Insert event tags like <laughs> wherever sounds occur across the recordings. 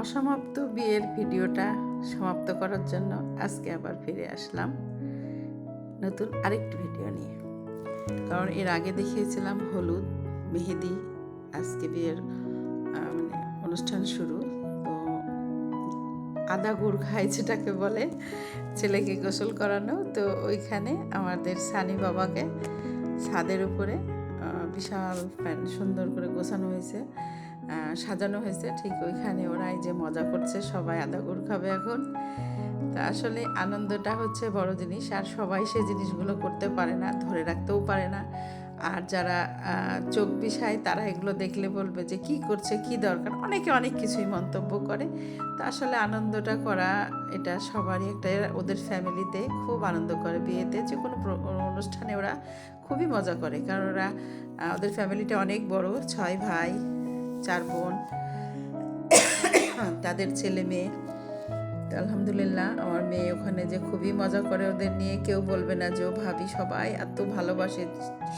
অসমাপ্ত বিয়ের ভিডিওটা সমাপ্ত করার জন্য আজকে আবার ফিরে আসলাম নতুন আরেকটি ভিডিও নিয়ে। কারণ এর আগে দেখিয়েছিলাম হলুদ, মেহেদি, আজকে বিয়ের মানে অনুষ্ঠান শুরু। তো আদা গুড় খাই যেটাকে বলে, ছেলেকে গোসল করানো। তো ওইখানে আমাদের সানি বাবাকে ছাদের উপরে বিশাল ফ্যান সুন্দর করে গোছানো হয়েছে। সাজানো হয়েছে। ঠিক ওইখানে ওরা এই যে মজা করছে, সবাই আদা গুড় খাবে এখন। তা আসলে আনন্দটা হচ্ছে বড় জিনিস, আর সবাই সে জিনিসগুলো করতে পারে না, ধরে রাখতেও পারে না। আর যারা চোখ বিষায়, তারা এগুলো দেখলে বলবে যে কি করছে, কি দরকার? অনেকে অনেক কিছুই মন্তব্য করে। তা আসলে আনন্দটা করা, এটা সবারই একটা, ওদের ফ্যামিলিতে খুব আনন্দ করে বিয়েতে। যে কোনো অনুষ্ঠানে ওরা খুবই মজা করে, কারণ ওরা ওদের ফ্যামিলিটা অনেক বড়, ছয় ভাই। চার বোন, তাদের ছেলে মেয়ে। আলহামদুলিল্লাহ, আমার মেয়ে ওখানে যে খুবই মজা করে ওদের নিয়ে কেউ বলবে না যে ও ভাবি সবাই, এত ভালোবাসে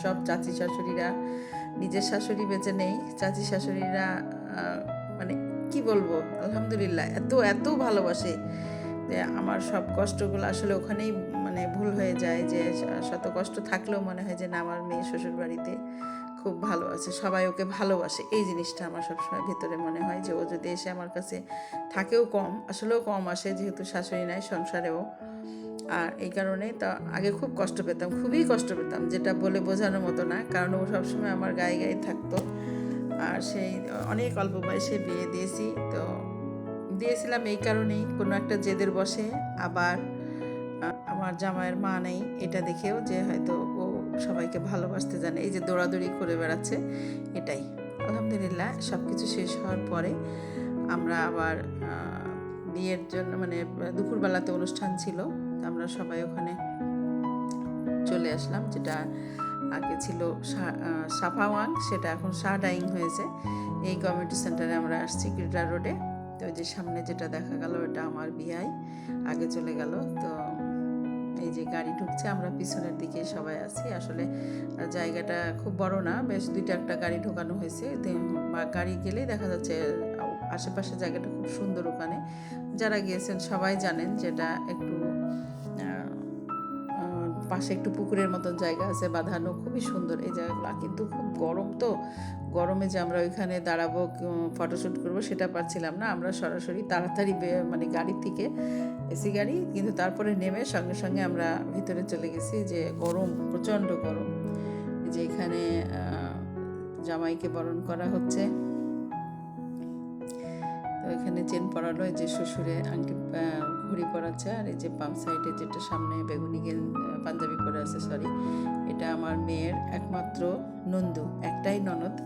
সব চাচি শাশুড়িরা। নিজের শাশুড়ি বেঁচে নেই, চাচি শাশুড়িরা মানে কি বলব, আলহামদুলিল্লাহ, এত এত ভালোবাসে যে আমার সব কষ্টগুলো আসলে ওখানেই মানে ভুল হয়ে যায় যে, শত কষ্ট থাকলেও মনে হয় যে না, আমার মেয়ে শ্বশুর বাড়িতে খুব ভালো আছে, সবাই ওকে ভালোবাসে। এই জিনিসটা আমার সবসময় ভেতরে মনে হয় যে ও যদি এসে আমার কাছে থাকেও কম, আসলেও কম আসে, যেহেতু শাশুড়ি নাই সংসারেও। আর এই কারণে তা আগে খুব কষ্ট পেতাম, খুবই কষ্ট পেতাম, যেটা বলে বোঝানোর মতো না, কারণ ও সবসময় আমার গায়ে গায়ে থাকতো। আর সেই অনেক অল্প বয়সে বিয়ে দিয়েছি, তো দিয়েছিলাম এই কারণেই, কোনো একটা জেদের বসে। আবার আমার জামাইয়ের মা নেই, এটা দেখেও যে হয়তো ও সবাইকে ভালোবাসতে জানে, এই যে দৌড়াদৌড়ি করে বেড়াচ্ছে, এটাই। আলহামদুলিল্লাহ সব কিছু শেষ হওয়ার পরে আমরা আবার বিয়ের জন্য মানে দুপুরবেলাতে অনুষ্ঠান ছিল আমরা সবাই ওখানে চলে আসলাম, যেটা আগে ছিল সাফাওয়াং, সেটা এখন শাহডাইং হয়েছে। এই কমিউনিটি সেন্টারে আমরা আসছি ক্রিটা রোডে। তো যে সামনে যেটা দেখা গেল, ওটা আমার বিয়াই, আগে চলে গেল, তো এই যে গাড়ি ঢুকছে, আমরা পিছনের দিকে সবাই আছি। আসলে জায়গাটা খুব বড় না, বেশ দুইটা একটা গাড়ি ঢোকানো হয়েছে। গাড়ি গেলেই দেখা যাচ্ছে আশেপাশে জায়গাটা খুব সুন্দর ওখানে। যারা গিয়েছেন সবাই জানেন যেটা একটু পাশে একটু পুকুরের মতন জায়গা আছে, বাঁধানো, খুবই সুন্দর এই জায়গাগুলো। কিন্তু খুব গরম তো, গরমে যে আমরা ওইখানে দাঁড়াবো ফটোশ্যুট করব সেটা পারছিলাম না। আমরা সরাসরি তাড়াতাড়ি মানে গাড়ি থেকে এসি গাড়ি, কিন্তু তারপরে নেমে সঙ্গে সঙ্গে আমরা ভিতরে চলে গেছি যে গরম, প্রচণ্ড গরম। যে এখানে জামাইকে বরণ করা হচ্ছে। তো এখানে চেন এই যে শ্বশুরে আংটি ঘড়ি পরাচ্ছে আর এই যে পাম্প সাইডে যেটা সামনে বেগুনি গেল পাঞ্জাবি পরে আছে সরি এটা আমার মেয়ের একমাত্র নন্দু, একটাই ননদ।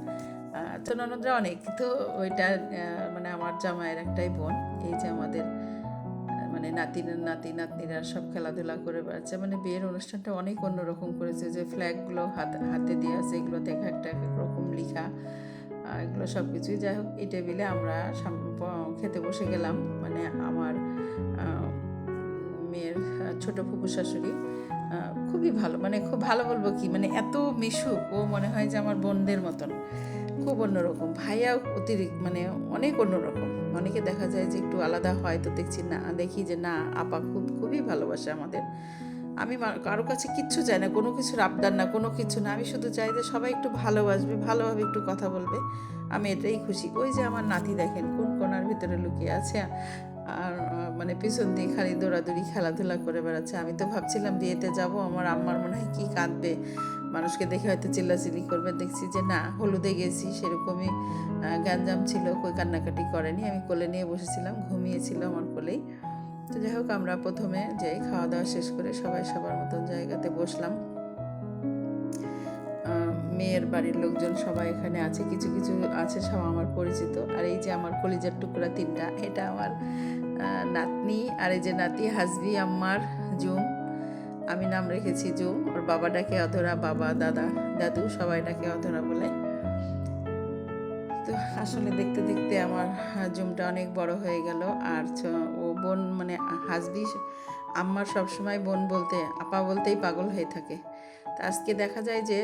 তো ননদরা অনেক, তো ওইটা মানে আমার জামাইয়ের একটাই বোন, এই যে আমাদের মানে নাতি নাতি, নাতনিরা সব খেলাধুলা করে বেড়াচ্ছে। মানে বিয়ের অনুষ্ঠানটা অনেক অন্যরকম করেছে, যে ফ্ল্যাগগুলো হাতে হাতে দিয়ে আছে, এগুলো দেখা একটা এক এক রকম লিখা। এগুলো সব কিছুই যাই হোক, এই টেবিলে আমরা খেতে বসে গেলাম। মানে আমার মেয়ের ছোট ফুপু শাশুড়ি খুবই ভালো মানে খুব ভালো বলব কি মানে এত মিশুক, ও মনে হয় যে আমার বোনদের মতন। খুব অন্যরকম ভাইয়া অতিরিক্ত মানে অনেক অন্যরকম। অনেকে দেখা যায় যে একটু আলাদা হয়, তো দেখছি না, দেখি যে না, আপা খুব, খুবই ভালোবাসে আমাদের। আমি কারও কাছে কিচ্ছু চাই না, কোনো কিছুর আবদার না, কোনো কিছু না। আমি শুধু চাই যে সবাই একটু ভালোবাসবে, ভালোভাবে একটু কথা বলবে। আমি এটাই খুশি। ওই যে আমার নাতি দেখেন, কোন কোনার ভিতরে লুকিয়ে আছে। আর মানে পিছন দিয়ে খালি দৌড়াদৌড়ি, খেলাধুলা করে বেড়াচ্ছে। আমি তো ভাবছিলাম বিয়েতে যাব, আমার আম্মার মনে হয় কী কাঁদবে। মানুষকে দেখে হয়তো চিল্লাচিল্লি করবে। দেখছি যে না, হলুদে গেছি, সেরকমই গ্যাঞ্জাম ছিল, কই কান্নাকাটি করেনি। আমি কোলে নিয়ে বসেছিলাম, ঘুমিয়েছিল আমার কোলেই। তো যাই হোক, আমরা প্রথমে যাই খাওয়া দাওয়া শেষ করে সবাই সবার মতন জায়গাতে বসলাম। মেয়ের বাড়ির লোকজন সবাই এখানে আছে, কিছু কিছু আছে সব আমার পরিচিত। আর এই যে আমার কলিজার টুকরা তিনটা, এটা আমার নাতনি আর এই যে নাতি হাসবি, আম্মার, জুম। আমি নাম রেখেছি জুম, ওর বাবা ডাকে অধরা, বাবা, দাদা, দাদু, সবাই ডাকে অধরা বলে। আসলে দেখতে দেখতে আমার জুমটা অনেক বড় হয়ে গেল। আর ও বোন মানে হাসবি, আম্মার সবসময় বোন বলতে, আপা বলতেই পাগল হয়ে থাকে। তা আজকে দেখা যায় যে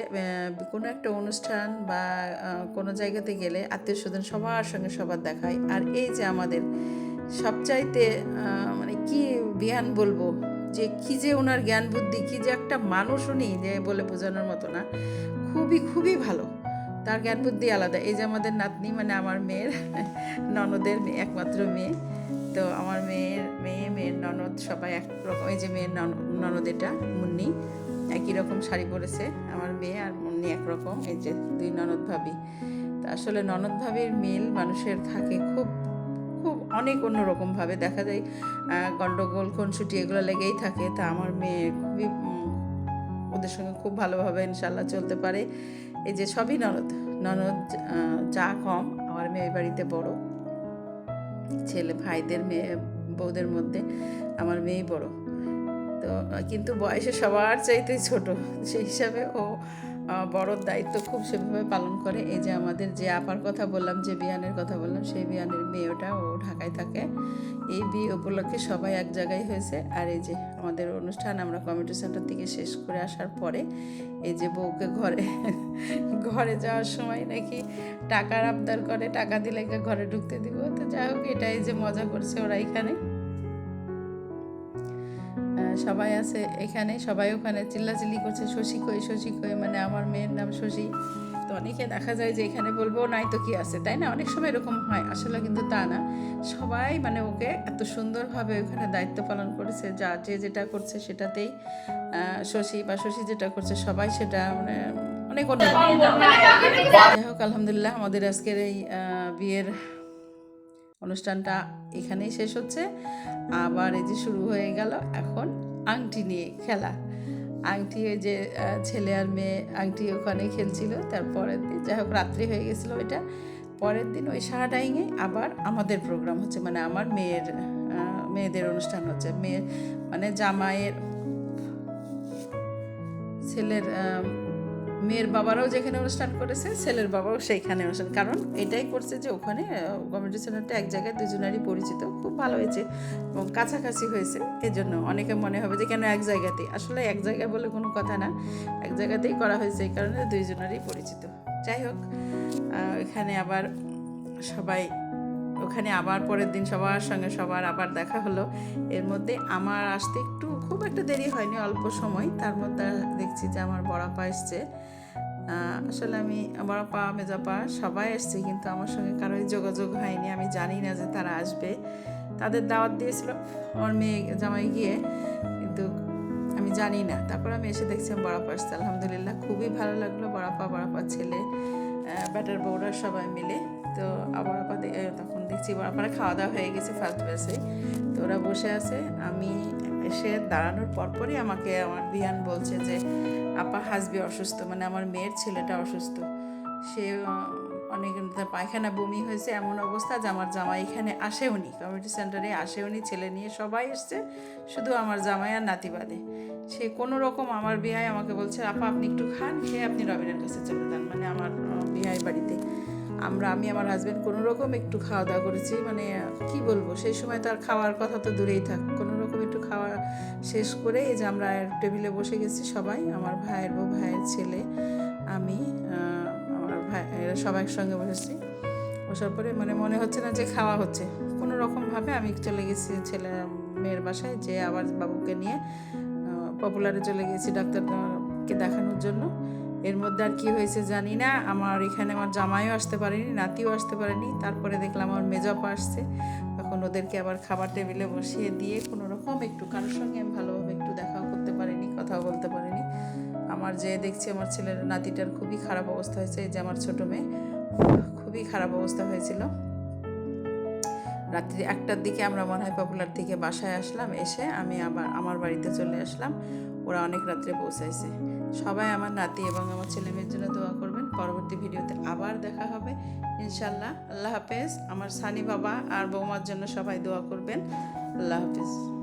কোনো একটা অনুষ্ঠান বা কোনো জায়গাতে গেলে আত্মীয় স্বজন সবার সঙ্গে সবার দেখায় আর এই যে আমাদের সবচাইতে মানে কি জ্ঞান বলব, যে কি যে ওনার জ্ঞান বুদ্ধি, কি যে একটা মানুষ উনি যে বলে বোঝানোর মতো না, খুবই খুবই ভালো। তার জ্ঞান বুদ্ধি আলাদা। এই যে আমাদের নাতনি মানে আমার মেয়ের <laughs> ননদের একমাত্র মেয়ে। তো আমার মেয়ের মেয়ে, মেয়ের ননদ সবাই এক রকম, এই যে মেয়ের ননদ এটা, মুন্নি, একই রকম শাড়ি পরেছে। আমার মেয়ে আর মুন্নি একরকম, এই যে দুই ননদ ভাবি। তা আসলে ননদ ভাবির মিল মানুষের থাকে খুব খুব অনেক অন্যরকমভাবে। দেখা যায় গন্ডগোল, খুনসুটি এগুলো লেগেই থাকে। তা আমার মেয়ে খুবই ওদের সঙ্গে খুব ভালোভাবে ইনশাল্লাহ চলতে পারে। এই যে সবই ননদ ননদ যা কম, আমার মেয়ে বাড়িতে বড়। ছেলে ভাইদের মেয়ে, বউদের মধ্যে আমার মেয়েই বড়। তো, কিন্তু বয়সে সবার চাইতে ছোট, সেই হিসাবে ও আহ, বড় দায়িত্ব খুব সেভাবে পালন করে। এই যে আমাদের যে আপার কথা বললাম যে বিয়ানের কথা বললাম সেই বিয়ানের মেয়েটা ও ঢাকায় থাকে। এই বিয়ে উপলক্ষে সবাই এক জায়গায় হয়েছে। আর এই যে আমাদের অনুষ্ঠান আমরা কমিটি সেন্টার থেকে শেষ করে আসার পরে এই যে বউকে ঘরে ঘরে যাওয়ার সময় নাকি টাকার আবদার করে টাকা দিলে ঘরে ঢুকতে দিব। তো যাই হোক এটাই যে মজা করছে ওরা এখানে। সবাই আছে এখানে, সবাই ওখানে চিল্লাচিল্লি করছে, শশী কই শশী কই মানে আমার মেয়ের নাম শশী। তো অনেকে দেখা যায় যে এখানে বলব, নাই তো কি আছে? তাই না? অনেক সময় এরকম হয়, আসলে কিন্তু তা না। সবাই মানে ওকে এত সুন্দরভাবে ওখানে দায়িত্ব পালন করেছে, যা, যে যেটা করছে সেটাতেই শশী বা শশী যেটা করছে, সবাই সেটা মানে অনেক অন্য যাই হোক, আলহামদুলিল্লাহ, আমাদের আজকের এই বিয়ের অনুষ্ঠানটা এখানেই শেষ হচ্ছে। আবার এই যে শুরু হয়ে গেল এখন আংটি নিয়ে খেলা। আংটি ওই যে ছেলে আর মেয়ে আংটি ওখানে খেলছিল। তারপরের দিন যাই হোক, রাত্রি হয়ে গেছিল ওইটা। পরের দিন ওই সারাডাইংয়ে আবার আমাদের প্রোগ্রাম হচ্ছে। মানে আমার মেয়ের মেয়েদের অনুষ্ঠান হচ্ছে। মেয়ের মানে জামাইয়ের ছেলের মেয়ের বাবারাও যেখানে অনুষ্ঠান করেছে, ছেলের বাবাও সেইখানে অনুষ্ঠান। কারণ এটাই করছে যে ওখানে কমিটি সেন্টারটা এক জায়গায় দুজনেরই পরিচিত, খুব ভালো হয়েছে এবং কাছাকাছি হয়েছে। এই জন্য অনেকে মনে হবে যে কেন এক জায়গাতেই? আসলে এক জায়গায় বলে কোনো কথা না, এক জায়গাতেই করা হয়েছে এই কারণে দুইজনেরই পরিচিত। যাই হোক এখানে আবার সবাই, ওখানে আবার পরের দিন সবার সঙ্গে সবার আবার দেখা হলো। এর মধ্যে আমার আসতে একটু খুব একটা দেরি হয়নি, অল্প সময়। তার মধ্যে দেখছি যে আমার বড়াপা এসছে। আসলে আমি বড়াপা মেজাপা সবাই এসছে কিন্তু আমার সঙ্গে কারোই যোগাযোগ হয়নি। আমি জানি না যে তারা আসবে। তাদের দাওয়াত দিয়েছিল আমার মেয়ে, জামাই গিয়ে, কিন্তু আমি জানি না। তারপর আমি এসে দেখছি বড়াপা আসছে। আলহামদুলিল্লাহ খুবই ভালো লাগল। বড়াপা বড়াপা ছেলে ব্যাটার বউরা সবাই মিলে। তো আপা তখন দেখছি বড়াপারা খাওয়া দাওয়া হয়ে গেছে ফার্স্ট ব্যাসে। তো ওরা বসে আছে। আমি এসে দাঁড়ানোর পরপরই আমাকে আমার বিয়ান বলছে যে, আপা হাসবি অসুস্থ। মানে আমার মেয়ের ছেলেটা অসুস্থ। সে অনেক পায়খানা বমি হয়েছে, এমন অবস্থা যে আমার জামাই এখানে আসেওনি কমিউনিটি সেন্টারে আসেওনি ছেলে নিয়ে সবাই এসছে, শুধু আমার জামাই আর নাতি বাদে। সে কোনো রকম আমার বিয়ায় আমাকে বলছে, আপা, আপনি একটু খান, খেয়ে আপনি রবিনের কাছে চলে যান। মানে আমার বিয়াই বাড়িতে। আমরা, আমি, আমার হাজব্যান্ড কোনো রকম একটু খাওয়া দাওয়া করেছি মানে কি বলব? সেই সময় তো আর খাওয়ার কথা তো দূরেই থাক। কোনো খাওয়া শেষ করে এই যে আমরা টেবিলে বসে গেছি সবাই, আমার ভাইয়ের বউ, ভাইয়ের ছেলে, আমি আমার ভাই সবাই একসঙ্গে বসেছি। বসার পরে মানে মনে হচ্ছে না যে খাওয়া হচ্ছে। কোনো রকমভাবে আমি চলে গেছি ছেলে, মেয়ের বাসায়, যে আবার বাবুকে নিয়ে পপুলারে চলে গেছি ডাক্তারকে দেখানোর জন্য। এর মধ্যে আর কি হয়েছে জানি না। আমার এখানে আমার জামাইও আসতে পারেনি, নাতিও আসতে পারেনি। তারপরে দেখলাম আমার মেজাপা আসছে। তখন ওদেরকে আবার খাবার টেবিলে বসিয়ে দিয়ে কোনো রকম একটু কারোর সঙ্গে আমি ভালোভাবে একটু দেখাও করতে পারিনি, কথাও বলতে পারিনি। আমার যে দেখছি আমার ছেলের নাতিটার খুবই খারাপ অবস্থা হয়েছে যে আমার ছোটো মেয়ে, খুবই খারাপ অবস্থা হয়েছিল। রাত্রি একটার দিকে আমরা মনে হয় পপুলার থেকে বাসায় আসলাম, এসে আমি আবার আমার বাড়িতে চলে আসলাম। ওরা অনেক রাত্রে পৌঁছাইছে। সবাই আমার নাতি এবং আমার ছেলে মেয়ের জন্য দোয়া করবেন। পরবর্তী ভিডিওতে আবার দেখা হবে। ইনশাল্লাহ আল্লাহ হাফেজ। আমার সানি বাবা আর বৌমার জন্য সবাই দোয়া করবেন। আল্লাহ হাফেজ।